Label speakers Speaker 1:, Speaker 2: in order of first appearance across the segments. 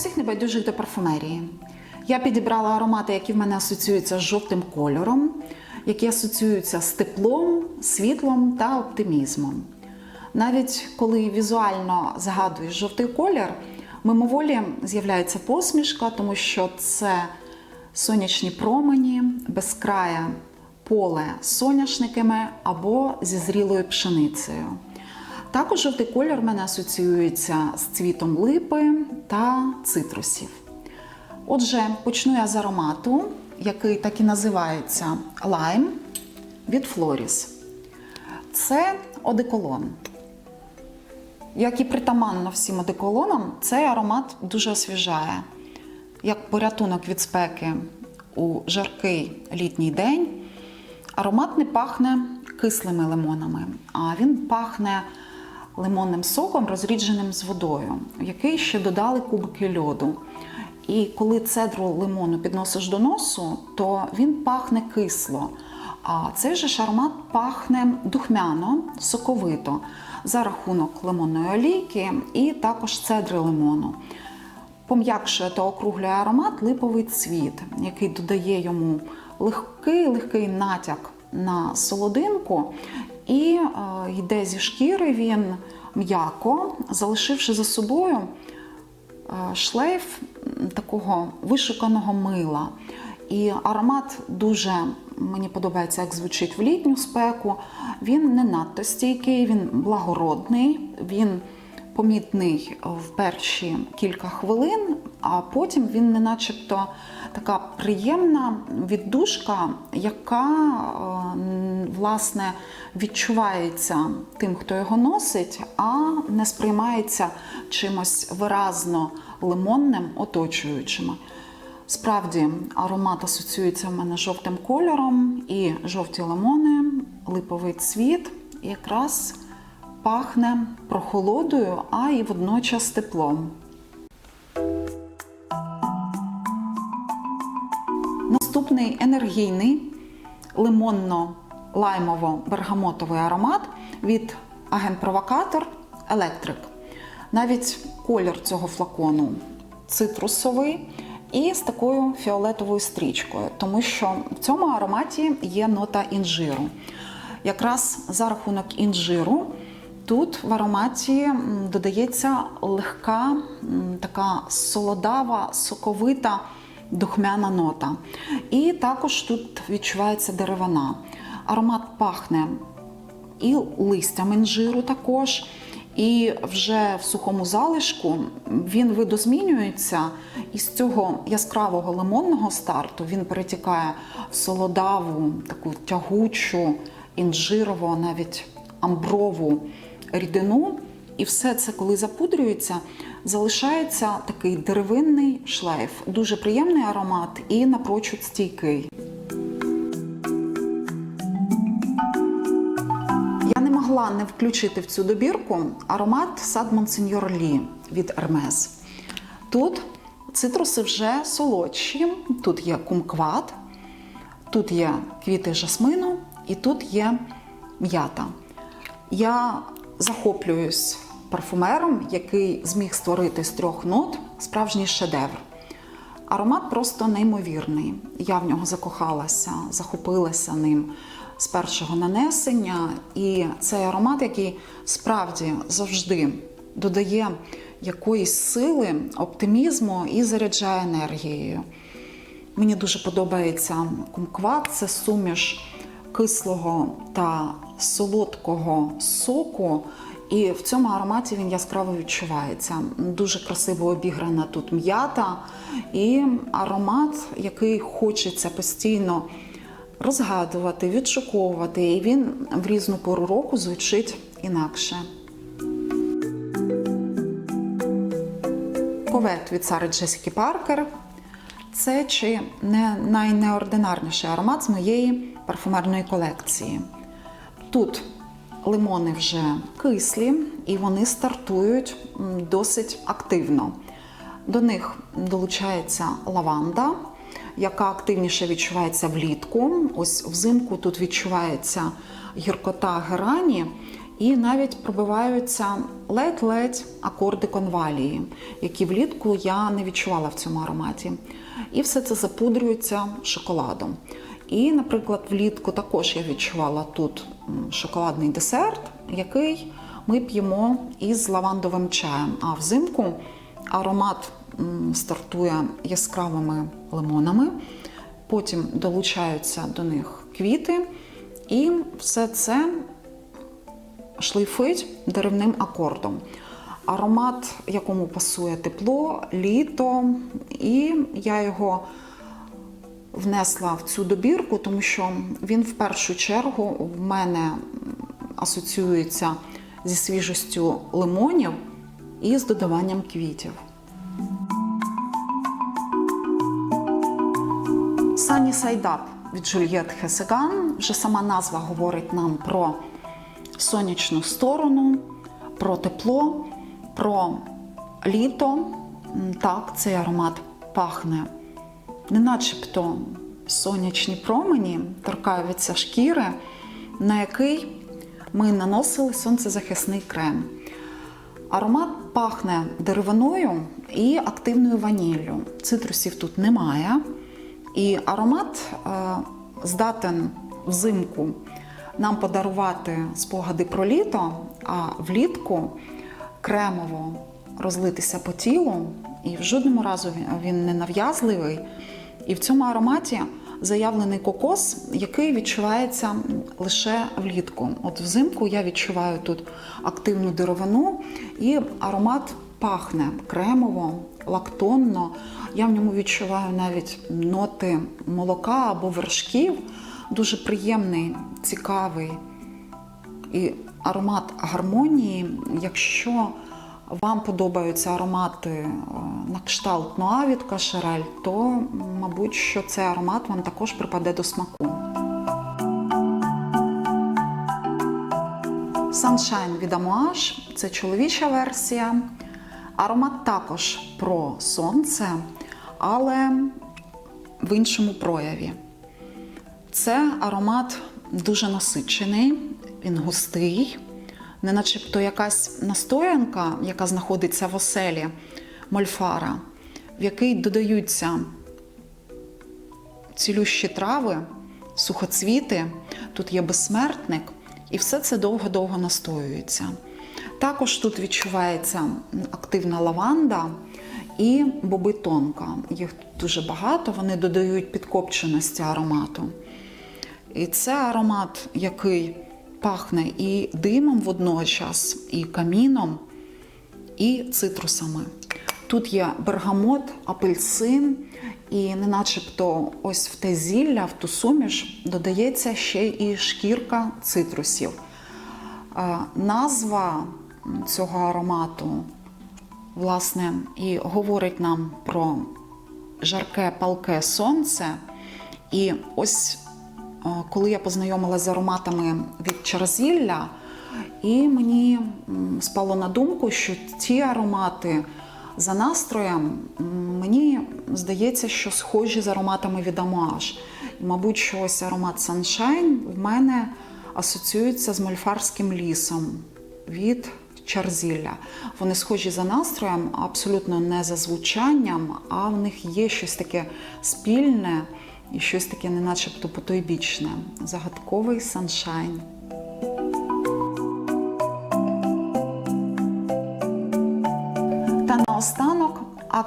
Speaker 1: всіх небайдужих до парфумерії. Я підібрала аромати, які в мене асоціюються з жовтим кольором, які асоціюються з теплом, світлом та оптимізмом. Навіть коли візуально згадуєш жовтий колір, мимоволі з'являється посмішка, тому що це сонячні промені, безкрає поле з соняшниками або зі зрілою пшеницею. Також жовтий колір в мене асоціюється з цвітом липи та цитрусів. Отже, почну я з аромату, який так і називається лайм від Флоріс. Це одеколон. Як і притаманно всім одеколонам, цей аромат дуже освіжає. Як порятунок від спеки у жаркий літній день, аромат не пахне кислими лимонами, а він пахне лимонним соком, розрідженим з водою, в який ще додали кубики льоду. І коли цедру лимону підносиш до носу, то він пахне кисло. А цей же ж аромат пахне духмяно, соковито за рахунок лимонної олійки і також цедри лимону. Пом'якшує та округлює аромат липовий цвіт, який додає йому легкий легкий натяк на солодинку, і е, йде зі шкіри він м'яко, залишивши за собою е, шлейф такого вишуканого мила. І аромат дуже мені подобається, як звучить в літню спеку. Він не надто стійкий, він благородний, він помітний в перші кілька хвилин, а потім він не начебто така приємна віддушка, яка е, власне відчувається тим, хто його носить, а не сприймається чимось виразно лимонним, оточуючими. Справді, аромат асоціюється в мене жовтим кольором і жовті лимони, липовий цвіт якраз пахне прохолодою, а і водночас теплом. Наступний енергійний лимонно-лаймово-бергамотовий аромат від агент-провокатор Електрик. Навіть колір цього флакону цитрусовий і з такою фіолетовою стрічкою, тому що в цьому ароматі є нота інжиру. Якраз за рахунок інжиру тут в ароматі додається легка, така солодава, соковита духмяна нота. І також тут відчувається деревина. Аромат пахне і листям інжиру також. І вже в сухому залишку він видозмінюється, і з цього яскравого лимонного старту він перетікає в солодаву, таку тягучу, інжирову, навіть амброву рідину. І все це, коли запудрюється, залишається такий деревинний шлейф. Дуже приємний аромат і напрочуд стійкий. Я не могла не включити в цю добірку аромат Сад Монсеньор Лі від Hermes. Тут цитруси вже солодші, тут є кумкват, тут є квіти жасмину і тут є м'ята. Я захоплююсь парфумером, який зміг створити з трьох нот справжній шедевр. Аромат просто неймовірний. Я в нього закохалася, захопилася ним з першого нанесення. І цей аромат, який справді завжди додає якоїсь сили, оптимізму і заряджає енергією. Мені дуже подобається кумкват, це суміш кислого та солодкого соку. І в цьому ароматі він яскраво відчувається. Дуже красиво обіграна тут м'ята і аромат, який хочеться постійно розгадувати, відшуковувати. І він в різну пору року звучить інакше. Повет від Сари Джесіки Паркер. Це чи не найнеординарніший аромат з моєї парфумерної колекції. Тут лимони вже кислі і вони стартують досить активно. До них долучається лаванда, яка активніше відчувається влітку. Ось взимку тут відчувається гіркота герані. І навіть пробиваються ледь-ледь акорди конвалії, які влітку я не відчувала в цьому ароматі. І все це запудрюється шоколадом. І, наприклад, влітку також я відчувала тут шоколадний десерт, який ми п'ємо із лавандовим чаєм. А взимку аромат стартує яскравими лимонами, потім долучаються до них квіти, і все це шлейфить деревним акордом. Аромат, якому пасує тепло, літо, і я його внесла в цю добірку, тому що він в першу чергу в мене асоціюється зі свіжістю лимонів і з додаванням квітів. Сані Сайдап від Джульєт Хесеган. Вже сама назва говорить нам про сонячну сторону, про тепло, про літо. Так, цей аромат пахне, не начебто сонячні промені торкаються шкіри, на який ми наносили сонцезахисний крем. Аромат пахне деревиною і активною ваніллю. Цитрусів тут немає. І аромат е, здатен взимку нам подарувати спогади про літо, а влітку кремово розлитися по тілу. І в жодному разу він не нав'язливий. І в цьому ароматі заявлений кокос, який відчувається лише влітку. От взимку я відчуваю тут активну деревину, і аромат пахне кремово, лактонно. Я в ньому відчуваю навіть ноти молока або вершків. Дуже приємний, цікавий і аромат гармонії. Якщо вам подобаються аромати е, на кшталт Ноа від Кашерель, то, мабуть, що цей аромат вам також припаде до смаку. Sunshine від Amouage – це чоловіча версія. Аромат також про сонце, але в іншому прояві. Це аромат дуже насичений, він густий, не начебто якась настоянка, яка знаходиться в оселі мольфара, в який додаються цілющі трави, сухоцвіти, тут є безсмертник, і все це довго-довго настоюється. Також тут відчувається активна лаванда і боби тонка. Їх дуже багато, вони додають підкопченості аромату. І це аромат, який пахне і димом водночас, і каміном, і цитрусами. Тут є бергамот, апельсин, і не начебто ось в те зілля, в ту суміш додається ще і шкірка цитрусів. Е, Назва цього аромату, власне, і говорить нам про жарке палке сонце. І ось е, коли я познайомилася з ароматами від Чарзілля, і мені спало на думку, що ті аромати за настроєм мені здається, що схожі з ароматами від Амаш. Мабуть, що ось аромат Sunshine в мене асоціюється з мольфарським лісом від Чарзілля. Вони схожі за настроєм, абсолютно не за звучанням, а в них є щось таке спільне і щось таке, не начебто потойбічне. Загадковий саншайн.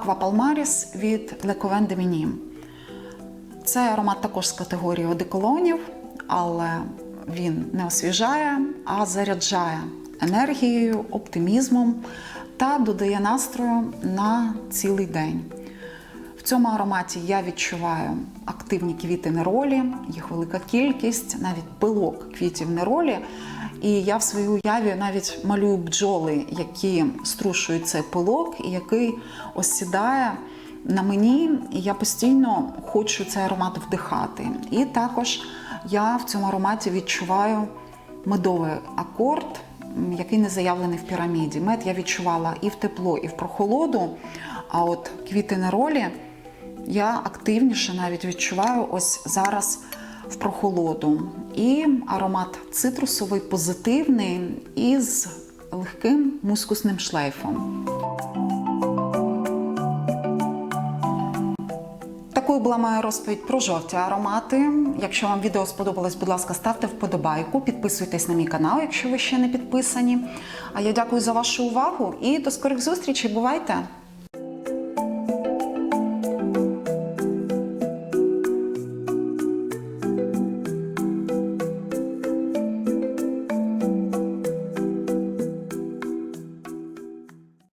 Speaker 1: Аква Палмаріс від Лековен де Мінім. Цей аромат також з категорії одеколонів, але він не освіжає, а заряджає енергією, оптимізмом та додає настрою на цілий день. В цьому ароматі я відчуваю активні квіти неролі, їх велика кількість, навіть пилок квітів неролі. І я в своїй уяві навіть малюю бджоли, які струшують цей пилок, і який осідає на мені, і я постійно хочу цей аромат вдихати. І також я в цьому ароматі відчуваю медовий акорд, який не заявлений в піраміді. Мед я відчувала і в тепло, і в прохолоду. А от квіти неролі я активніше навіть відчуваю ось зараз в прохолоду. І аромат цитрусовий, позитивний із легким мускусним шлейфом. Такою була моя розповідь про жовті аромати. Якщо вам відео сподобалось, будь ласка, ставте вподобайку, підписуйтесь на мій канал, якщо ви ще не підписані. А я дякую за вашу увагу і до скорих зустрічей. Бувайте!